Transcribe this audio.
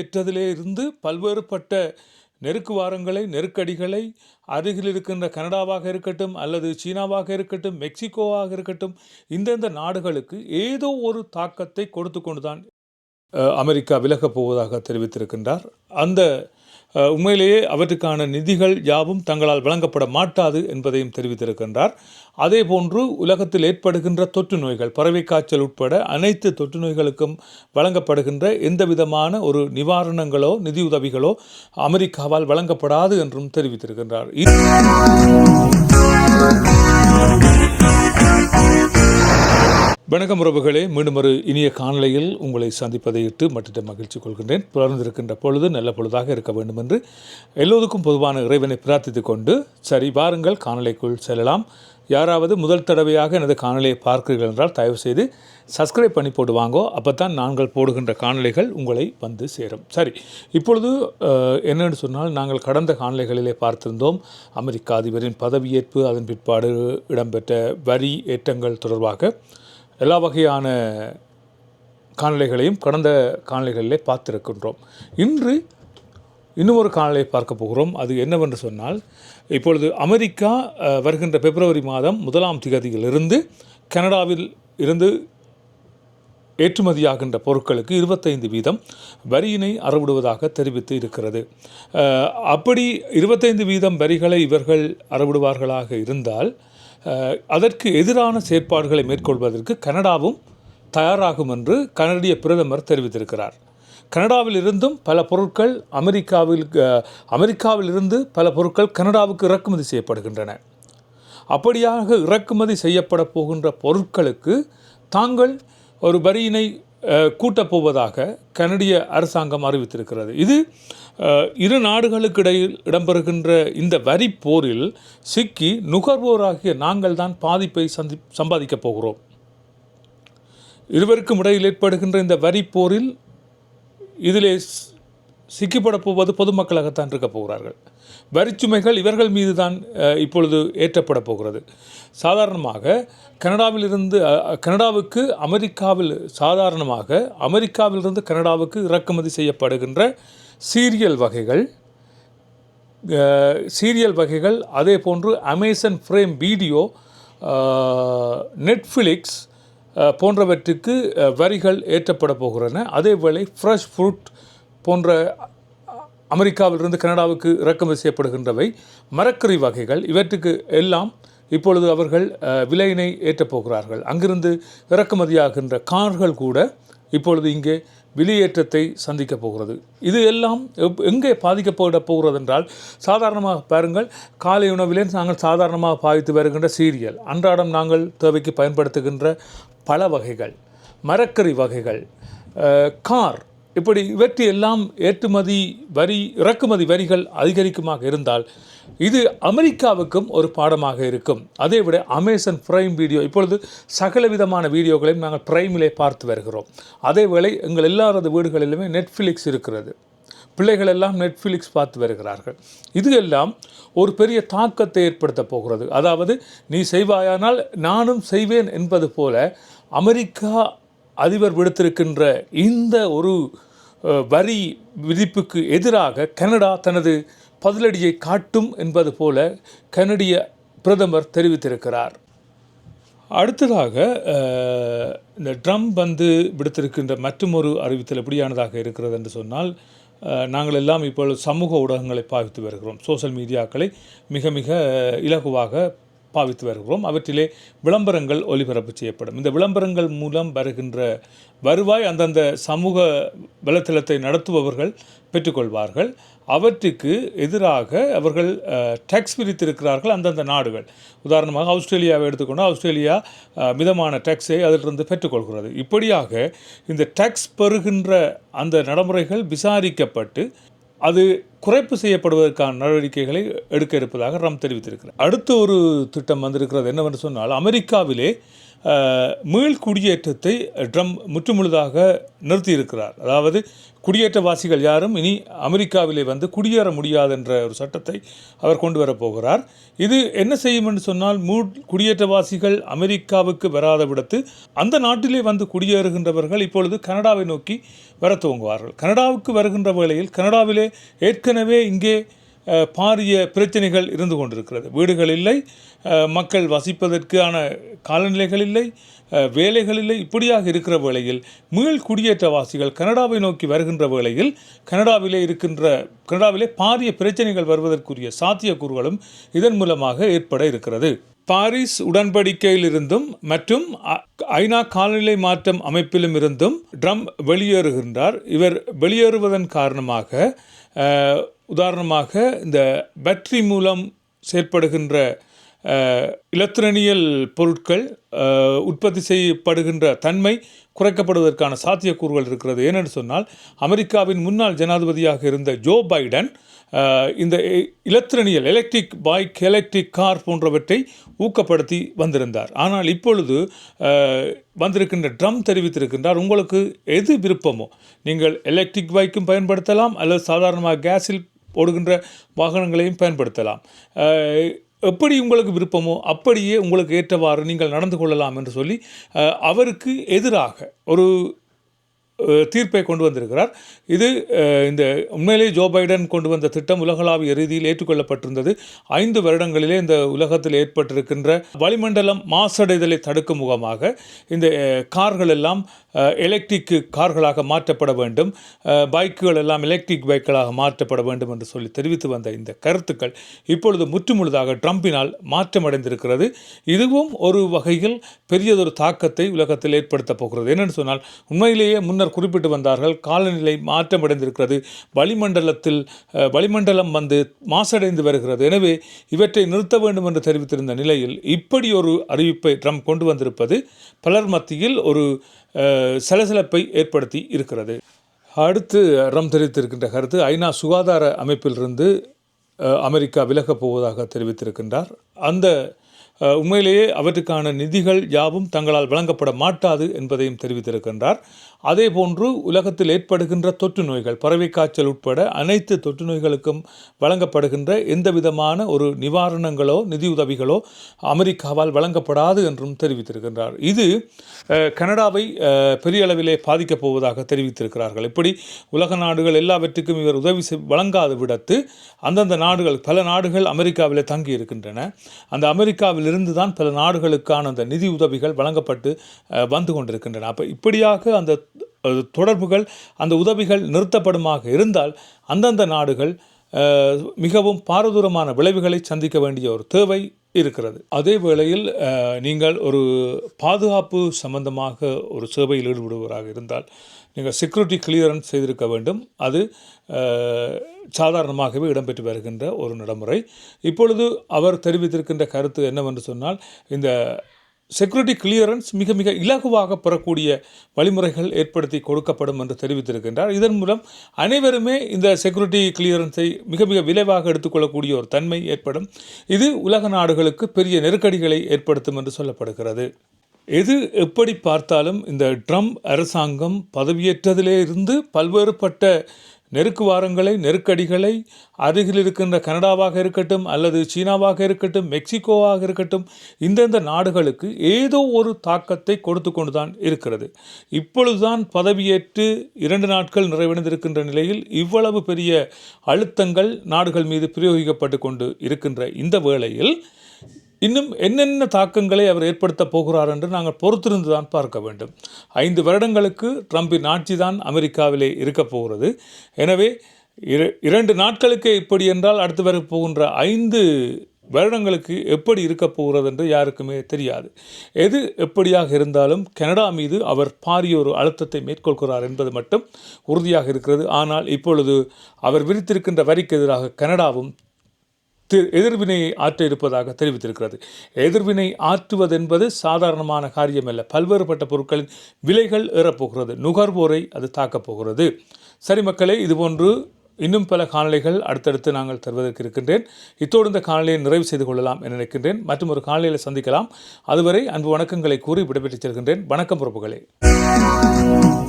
ஏற்றதிலே இருந்து பல்வேறுபட்ட நெருக்குவாரங்களை நெருக்கடிகளை அருகில் இருக்கின்ற கனடாவாக இருக்கட்டும் அல்லது சீனாவாக இருக்கட்டும் மெக்சிகோவாக இருக்கட்டும் இந்தந்த நாடுகளுக்கு ஏதோ ஒரு தாக்கத்தை கொடுத்து கொண்டுதான் அமெரிக்கா விலகப் போவதாக தெரிவித்திருக்கின்றார். அந்த உண்மையிலேயே அவற்றுக்கான நிதிகள் யாவும் தங்களால் வழங்கப்பட மாட்டாது என்பதையும் தெரிவித்திருக்கின்றார். அதே போன்று உலகத்தில் ஏற்படுகின்ற தொற்று நோய்கள் பறவை காய்ச்சல் உட்பட அனைத்து தொற்று நோய்களுக்கும் வழங்கப்படுகின்ற எந்த விதமான ஒரு நிவாரணங்களோ நிதியுதவிகளோ அமெரிக்காவால் வழங்கப்படாது என்றும் தெரிவித்திருக்கின்றார். வணக்கம் உறவுகளே. மீண்டும் ஒரு இனிய காணொலியில் உங்களை சந்திப்பதை இட்டு மட்டிட்ட மகிழ்ச்சி கொள்கின்றேன். புலர்ந்திருக்கின்ற பொழுது நல்ல பொழுதாக இருக்க வேண்டும் என்று எல்லோருக்கும் பொதுவான இறைவனை பிரார்த்தித்து கொண்டு சரி வாருங்கள் காணொலிக்குள் செல்லலாம். யாராவது முதல் தடவையாக எனது காணொலியை பார்க்கிறீர்கள் என்றால் தயவு செய்து சப்ஸ்கிரைப் பண்ணி போடுவாங்கோ அப்போ தான் நாங்கள் போடுகின்ற காணொலிகள் உங்களை வந்து சேரும். சரி இப்பொழுது என்னென்னு சொன்னால் நாங்கள் கடந்த காணொலிகளிலே பார்த்திருந்தோம். அமெரிக்க அதிபரின் பதவியேற்பு அதன் பிற்பாடு இடம்பெற்ற வரி ஏற்றங்கள் தொடர்பாக எல்லா வகையான காணொலிகளையும் கடந்த காணொலிகளிலே பார்த்திருக்கின்றோம். இன்று இன்னும் ஒரு பார்க்க போகிறோம். அது என்னவென்று சொன்னால் இப்பொழுது அமெரிக்கா வருகின்ற பிப்ரவரி மாதம் முதலாம் திகதியிலிருந்து கனடாவில் இருந்து ஏற்றுமதியாகின்ற பொருட்களுக்கு இருபத்தைந்து வீதம் வரியினை அறவிடுவதாக தெரிவித்து இருக்கிறது. அப்படி இருபத்தைந்து வீதம் வரிகளை இவர்கள் அறவிடுவார்களாக இருந்தால் அதற்கு எதிரான செயற்பாடுகளை மேற்கொள்வதற்கு கனடாவும் தயாராகும் என்று கனடிய பிரதமர் தெரிவித்திருக்கிறார். கனடாவில் இருந்தும் பல பொருட்கள் அமெரிக்காவில் அமெரிக்காவில் இருந்து பல பொருட்கள் கனடாவுக்கு இறக்குமதி செய்யப்படுகின்றன. அப்படியாக இறக்குமதி செய்யப்பட போகின்ற பொருட்களுக்கு தாங்கள் ஒரு வரியினை கூட்டப் போவதாக கனடிய அரசாங்கம் அறிவித்திருக்கிறது. இது இரு நாடுகளுக்கு இடையில் இடம்பெறுகின்ற இந்த வரி போரில் சிக்கி நுகர்வோராகிய நாங்கள் தான் பாதிப்பை சந்தி சம்பாதிக்கப் போகிறோம். இருவருக்கும் இடையில் ஏற்படுகின்ற இந்த வரி போரில் இதிலே சிக்கிப்பட போவது பொதுமக்களாகத்தான் இருக்க போகிறார்கள். வரிச்சுமைகள் இவர்கள் மீது தான் இப்பொழுது ஏற்றப்பட போகிறது. சாதாரணமாக கனடாவிலிருந்து கனடாவுக்கு அமெரிக்காவில் சாதாரணமாக அமெரிக்காவிலிருந்து கனடாவுக்கு இறக்குமதி செய்யப்படுகின்ற சீரியல் வகைகள் சீரியல் வகைகள் அதே போன்று அமேசன் ஃப்ரேம் வீடியோ நெட்ஃப்ளிக்ஸ் போன்றவற்றுக்கு வரிகள் ஏற்றப்பட போகின்றன. அதேவேளை ஃப்ரெஷ் ஃப்ரூட் போன்ற அமெரிக்காவிலிருந்து கனடாவுக்கு இறக்குமதி செய்யப்படுகின்றவை. மரக்கறி வகைகள் இவற்றுக்கு எல்லாம் இப்பொழுது அவர்கள் விலையினை ஏற்றப் போகிறார்கள். அங்கிருந்து இறக்குமதியாகின்ற கார்கள் கூட இப்பொழுது இங்கே வெளியேற்றத்தை சந்திக்கப் போகிறது. இது எல்லாம் எப்- எங்கே பாதிக்கப்பட போகிறது என்றால் சாதாரணமாக பாருங்கள் காலை உணவிலே நாங்கள் சாதாரணமாக பாவித்து வருகின்ற சீரியல். அன்றாடம் நாங்கள் தேவைக்கு பயன்படுத்துகின்ற பல வகைகள் மரக்கறி வகைகள் கார் இப்படி இவற்றை எல்லாம் ஏற்றுமதி வரி இறக்குமதி வரிகள் அதிகரிக்குமாக இருந்தால் இது அமெரிக்காவுக்கும் ஒரு பாடமாக இருக்கும். அதை விட அமேசன் பிரைம் வீடியோ இப்பொழுது சகல விதமான வீடியோக்களையும் நாங்கள் பிரைமிலே பார்த்து வருகிறோம். அதேவேளை எங்கள் எல்லாரது வீடுகளிலுமே நெட்ஃப்ளிக்ஸ் இருக்கிறது. பிள்ளைகள் எல்லாம் நெட்ஃப்ளிக்ஸ் பார்த்து வருகிறார்கள். இது எல்லாம் ஒரு பெரிய தாக்கத்தை ஏற்படுத்த போகிறது. அதாவது நீ செய்வாயானால் நானும் செய்வேன் என்பது போல அமெரிக்கா அதிபர் விடுத்திருக்கின்ற இந்த ஒரு வரி விதிப்புக்கு எதிராக கனடா தனது பதிலடியை காட்டும் என்பது போல கனடிய பிரதமர் தெரிவித்திருக்கிறார். அடுத்ததாக இந்த ட்ரம்ப் வந்து விடுத்திருக்கின்ற மற்றொரு அறிவித்தல் எப்படியானதாக இருக்கிறது என்று சொன்னால் நாங்கள் எல்லாம் இப்பொழுது சமூக ஊடகங்களை பாவித்து வருகிறோம். சோஷியல் மீடியாக்களை மிக மிக இலகுவாக பாவித்து வருகிறோம். அவற்றிலே விளம்பரங்கள் ஒளிபரப்பு செய்யப்படும். இந்த விளம்பரங்கள் மூலம் வருகின்ற வருவாய் அந்தந்த சமூக வலைத்தளத்தை நடத்துபவர்கள் பெற்றுக்கொள்வார்கள். அவற்றுக்கு எதிராக அவர்கள் டேக்ஸ் விதித்திருக்கிறார்கள் அந்தந்த நாடுகள். உதாரணமாக ஆஸ்திரேலியாவை எடுத்துக்கொண்டால் ஆஸ்திரேலியா மிதமான டேக்ஸை அதிலிருந்து பெற்றுக்கொள்கிறது. இப்படியாக இந்த டேக்ஸ் பெறுகின்ற அந்த நடைமுறைகள் விசாரிக்கப்பட்டு அது குறைப்பு செய்யப்படுவதற்கான நடவடிக்கைகளை எடுக்க இருப்பதாக ரம் தெரிவித்திருக்கிறார். அடுத்த ஒரு திட்டம் வந்திருக்கிறது என்னவென்று சொன்னால் அமெரிக்காவிலே மீள் குடியேற்றத்தை ட்ரம் முற்றுமுழுதாக நிறுத்தியிருக்கிறார். அதாவது குடியேற்றவாசிகள் யாரும் இனி அமெரிக்காவிலே வந்து குடியேற முடியாது என்ற ஒரு சட்டத்தை அவர் கொண்டு வரப்போகிறார் இது என்ன செய்யும் என்று சொன்னால் மூ குடியேற்றவாசிகள் அமெரிக்காவுக்கு வராத விடத்து அந்த நாட்டிலே வந்து குடியேறுகின்றவர்கள் இப்பொழுது கனடாவை நோக்கி வர துவங்குவார்கள். கனடாவுக்கு வருகின்ற வேளையில் கனடாவிலே ஏற்கனவே இங்கே பாரிய பிரச்சனைகள் இருந்து கொண்டிருக்கிறது. வீடுகள் இல்லை மக்கள் வசிப்பதற்கான காலநிலைகள் இல்லை வேலைகள் இல்லை. இப்படியாக இருக்கிற வேளையில் மீள் குடியேற்றவாசிகள் கனடாவை நோக்கி வருகின்ற வேளையில் கனடாவிலே இருக்கின்ற கனடாவிலே பாரிய பிரச்சனைகள் வருவதற்குரிய சாத்தியக்கூறுகளும் இதன் மூலமாக ஏற்பட இருக்கிறது. பாரிஸ் உடன்படிக்கையிலிருந்தும் மற்றும் ஐநா காலநிலை மாற்றம் அமைப்பிலும் இருந்தும் ட்ரம் வெளியேறுகின்றார். இவர் வெளியேறுவதன் காரணமாக உதாரணமாக இந்த பேட்ரி மூலம் செயற்படுகின்ற இலத்திரனியல் பொருட்கள் உற்பத்தி செய்யப்படுகின்ற தன்மை குறைக்கப்படுவதற்கான சாத்தியக்கூறுகள் இருக்கிறது. ஏனென்று சொன்னால் அமெரிக்காவின் முன்னாள் ஜனாதிபதியாக இருந்த ஜோ பைடன் இந்த இலத்திரனியல் எலக்ட்ரிக் பைக் எலக்ட்ரிக் கார் போன்றவற்றை ஊக்கப்படுத்தி வந்திருந்தார். ஆனால் இப்பொழுது வந்திருக்கின்ற ட்ரம் தெரிவித்திருக்கின்றார். உங்களுக்கு எது விருப்பமோ நீங்கள் எலக்ட்ரிக் பைக்கும் பயன்படுத்தலாம் அல்லது சாதாரணமாக கேஸில் ஓடுகின்ற வாகனங்களையும் பயன்படுத்தலாம். எப்படி உங்களுக்கு விருப்பமோ அப்படியே உங்களுக்கு ஏற்றவாறு நீங்கள் நடந்து கொள்ளலாம் என்று சொல்லி அவருக்கு எதிராக ஒரு தீர்ப்பை கொண்டு வந்திருக்கிறார். இது இந்த உண்மையிலே ஜோ பைடன் கொண்டு வந்த திட்டம் உலகளாவிய ரீதியில் ஏற்றுக்கொள்ளப்பட்டிருந்தது. ஐந்து வருடங்களிலே இந்த உலகத்தில் ஏற்பட்டிருக்கின்ற வளிமண்டலம் மாசடைதலை தடுக்கும் முகமாக இந்த கார்கள் எல்லாம் எலக்ட்ரிக் கார்களாக மாற்றப்பட வேண்டும். பைக்குகள் எல்லாம் எலக்ட்ரிக் பைக்குகளாக மாற்றப்பட வேண்டும் என்று சொல்லி தெரிவித்து வந்த இந்த கருத்துக்கள் இப்பொழுது முற்றுமுழுதாக ட்ரம்பினால் மாற்றமடைந்திருக்கிறது. இதுவும் ஒரு வகையில் பெரியதொரு தாக்கத்தை உலகத்தில் ஏற்படுத்தப் போகிறது. என்னென்னு சொன்னால் உண்மையிலேயே முன்னர் குறிப்பிட்டு வந்தார்கள் காலநிலை மாற்றமடைந்திருக்கிறது வளிமண்டலத்தில் வளிமண்டலம் வந்து மாசடைந்து வருகிறது. எனவே இவற்றை நிறுத்த வேண்டும் என்று தெரிவித்திருந்த நிலையில் இப்படி ஒரு அறிவிப்பை ட்ரம்ப் கொண்டு வந்திருப்பது பலர் மத்தியில் ஒரு சலசலப்பை ஏற்படுத்தி இருக்கிறது. அடுத்து ரம் தெரிவித்திருக்கின்ற கருத்து ஐநா சுகாதார அமைப்பிலிருந்து அமெரிக்கா விலகப் போவதாக தெரிவித்திருக்கின்றார். அந்த உண்மையிலேயே அவற்றுக்கான நிதிகள் யாவும் தங்களால் வழங்கப்பட மாட்டாது என்பதையும் தெரிவித்திருக்கின்றார். அதே போன்று உலகத்தில் ஏற்படுகின்ற தொற்று நோய்கள் பறவை காய்ச்சல் உட்பட அனைத்து தொற்று நோய்களுக்கும் வழங்கப்படுகின்ற எந்த விதமான ஒரு நிவாரணங்களோ நிதியுதவிகளோ அமெரிக்காவால் வழங்கப்படாது என்றும் தெரிவித்திருக்கின்றார். இது கனடாவை பெரிய அளவிலே பாதிக்கப் போவதாக தெரிவித்திருக்கிறார்கள். இப்படி உலக நாடுகள் எல்லாவற்றுக்கும் இவர் உதவி செய்- வழங்காது விடத்து அந்தந்த நாடுகள் பல நாடுகள் அமெரிக்காவிலே தங்கி இருக்கின்றன அந்த அமெரிக்காவிலிருந்து தான் பல நாடுகளுக்கான அந்த நிதி உதவிகள் வழங்கப்பட்டு வந்து கொண்டிருக்கின்றன. அப்போ இப்படியாக அந்த தொடர்புகள் அந்த உதவிகள் நிறுத்தப்படுமாக இருந்தால் அந்தந்த நாடுகள் மிகவும் பாரதூரமான விளைவுகளை சந்திக்க வேண்டிய ஒரு தேவை இருக்கிறது. அதே வேளையில் நீங்கள் ஒரு பாதுகாப்பு சம்பந்தமாக ஒரு சேவையில் ஈடுபடுவராக இருந்தால் நீங்கள் செக்யூரிட்டி கிளியரன்ஸ் செய்திருக்க வேண்டும். அது சாதாரணமாகவே இடம்பெற்று வருகின்ற ஒரு நடைமுறை. இப்பொழுது அவர் தெரிவித்திருக்கின்ற கருத்து என்னவென்று சொன்னால் இந்த செக்யூரிட்டி கிளியரன்ஸ் மிக மிக இலகுவாக பெறக்கூடிய வழிமுறைகள் ஏற்படுத்தி கொடுக்கப்படும் என்று தெரிவித்திருக்கின்றார். இதன் மூலம் அனைவருமே இந்த செக்யூரிட்டி கிளியரன்ஸை மிக மிக விளைவாக எடுத்துக்கொள்ளக்கூடிய ஒரு தன்மை ஏற்படும். இது உலக நாடுகளுக்கு பெரிய நெருக்கடிகளை ஏற்படுத்தும் என்று சொல்லப்படுகிறது. எது எப்படி பார்த்தாலும் இந்த ட்ரம்ப் அரசாங்கம் பதவியேற்றதிலே இருந்து பல்வேறுபட்ட நெருக்குவாரங்களை நெருக்கடிகளை அருகில் இருக்கின்ற கனடாவாக இருக்கட்டும் அல்லது சீனாவாக இருக்கட்டும் மெக்சிகோவாக இருக்கட்டும் இந்தந்த நாடுகளுக்கு ஏதோ ஒரு தாக்கத்தை கொடுத்து கொண்டுதான் இருக்கிறது. இப்பொழுதுதான் பதவியேற்று இரண்டு நாட்கள் நிறைவடைந்திருக்கின்ற நிலையில் இவ்வளவு பெரிய அழுத்தங்கள் நாடுகள் மீது பிரயோகிக்கப்பட்டு கொண்டு இருக்கின்ற இந்த வேளையில் இன்னும் என்னென்ன தாக்கங்களை அவர் ஏற்படுத்தப் போகிறார் என்று நாங்கள் பொறுத்திருந்து தான் பார்க்க வேண்டும். ஐந்து வருடங்களுக்கு ட்ரம்பின் ஆட்சி தான் அமெரிக்காவிலே இருக்கப் போகிறது. எனவே இர இரண்டு நாட்களுக்கு இப்படி என்றால் அடுத்து வர போகின்ற ஐந்து வருடங்களுக்கு எப்படி இருக்கப் போகிறது என்று யாருக்குமே தெரியாது. எது எப்படியாக இருந்தாலும் கனடா மீது அவர் பாரிய ஒரு அழுத்தத்தை மேற்கொள்கிறார் என்பது மட்டும் உறுதியாக இருக்கிறது. ஆனால் இப்பொழுது அவர் விரித்திருக்கின்ற வரிக்கு எதிராக கனடாவும் எதிர்வினையை ஆற்ற இருப்பதாக தெரிவித்திருக்கிறது. எதிர்வினை ஆற்றுவதென்பது சாதாரணமான காரியமல்ல. பல்வேறுபட்ட பொருட்களின் விலைகள் ஏறப்போகிறது. நுகர்வோரை அது தாக்கப் போகிறது. சரி மக்களே இதுபோன்று இன்னும் பல காணொலிகள் அடுத்தடுத்து நாங்கள் தருவதற்கு இருக்கின்றேன். இத்தோடு இந்த காணொலியை நிறைவு செய்து கொள்ளலாம் என நினைக்கின்றேன். மற்றும் ஒரு காணொலியில் சந்திக்கலாம். அதுவரை அன்பு வணக்கங்களை கூறி விடைபெற்றுச் செல்கின்றேன். வணக்கம் பொறுப்புகளே.